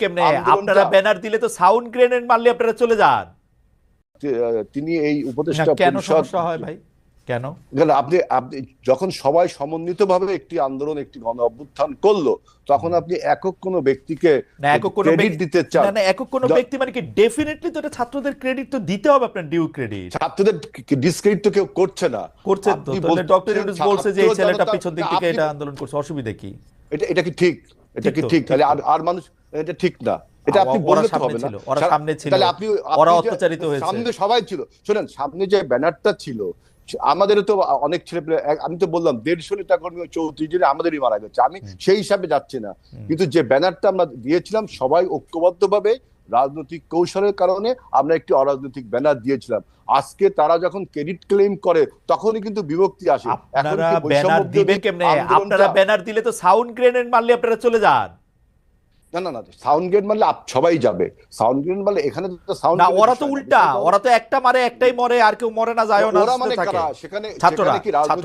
কেমনে? আপনারা ব্যানার দিলে তো সাউন্ড গ্রেনেড মারলে আপনারা চলে যান। তিনি এই উপদেষ্টা কেন সমস্যা হয় ভাই? কেন? কেন আপনি আপনি যখন সবাই সমন্বিতভাবে একটি আন্দোলন একটি গণ অভ্যুত্থান করল তখন আপনি একক কোনো ব্যক্তিকে একক কোনো ক্রেডিট দিতে চান। না একক কোনো ব্যক্তি মানে কি? ডেফিনেটলি তো এটা ছাত্রদের ক্রেডিট তো দিতে হবে আপনার ডিউ ক্রেডিট ছাত্রদের ডিসক্রেডিট তো কেউ করছে না। করছেন তো তাহলে ডক্টর ইউনুস বলছে যে এই ছেলেটা পিছন দিক থেকে এটা আন্দোলন করছে অসুবিধা কি? এটা এটা কি ঠিক? এটা কি ঠিক? ঠিক তাহলে আর আর মানুষ এটা ঠিক না। এটা আপনি বললে তো সামনে হবে না। ছিল, ওরা সামনে ছিল, তাহলে আপনি ওরা অত্যাচারিত হয়েছে। সামনে সবাই ছিল। শুনেন সামনে যে ব্যানারটা ছিল আমাদেরও তো অনেক ছেলে আমি তো বললাম দেড়শো নেতা কর্মী চৌত্রিশ জনে আমাদেরই মারা গেছে। আমি সেই হিসাবে যাচ্ছি না। কিন্তু যে ব্যানারটা আমরা দিয়েছিলাম সবাই ঐক্যবদ্ধভাবে রাজনৈতিক কৌশলের কারণে আমরা একটি অরাজনৈতিক ব্যানার দিয়েছিলাম। আজকে তারা যখন ক্রেডিট ক্লেম করে তখনই কিন্তু বিভক্তি আসে। আপনারা ব্যানার কেমনে? আপনারা ব্যানার দিলে তো সাউন্ড গ্রেনেড মারলে আপনারা চলে যান। না না না সাউন্ড গ্রেড মারলে সবাই যাবে। সাউন্ড গ্রেড মারলে এখানে তো সাউন্ড না ওরা তো উল্টা ওরা তো একটা মারে একটাই মরে আর কেউ মরে না যায় না ওরা মানে সেখানে ছাত্ররা